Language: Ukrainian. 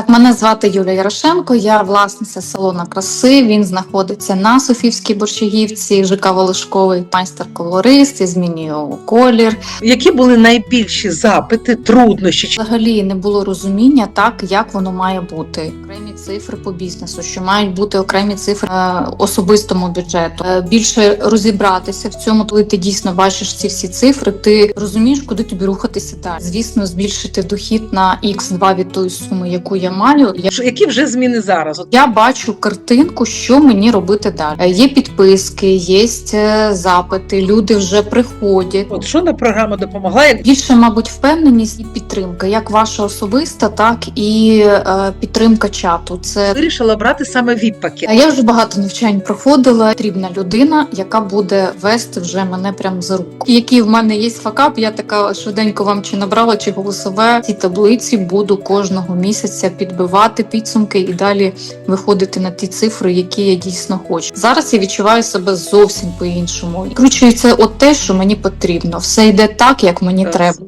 las Мене звати Юлія Ярошенко, я власниця салону краси. Він знаходиться на Софівській Борщагівці, ЖК Волошковий, майстер-колорист, я змінюю колір. Які були найбільші запити, труднощі? Взагалі не було розуміння так, як воно має бути. Окремі цифри по бізнесу, що мають бути окремі цифри е, особистому бюджету. Е, Більше розібратися в цьому, коли ти дійсно бачиш ці всі цифри, ти розумієш, куди тобі рухатися далі. Звісно, збільшити дохід на X2 від тої суми, яку я маю. Я Які вже зміни зараз? Я бачу картинку, що мені робити далі. Е, Є підписки, є е, запити, люди вже приходять. От що на програма допомогла? Більше, мабуть, впевненість і підтримка, як ваша особиста, так і е, підтримка чату. Це вирішила брати саме пакет А я вже багато навчань проходила. Потрібна людина, яка буде вести вже мене прям за руку. Які в мене є факап, я така швиденько вам чи набрала, чи голосове ці таблиці буду кожного місяця підбивати підсумки і далі виходити на ті цифри, які я дійсно хочу. Зараз я відчуваю себе зовсім по-іншому. Кручується от те, що мені потрібно. Все йде так, як мені треба.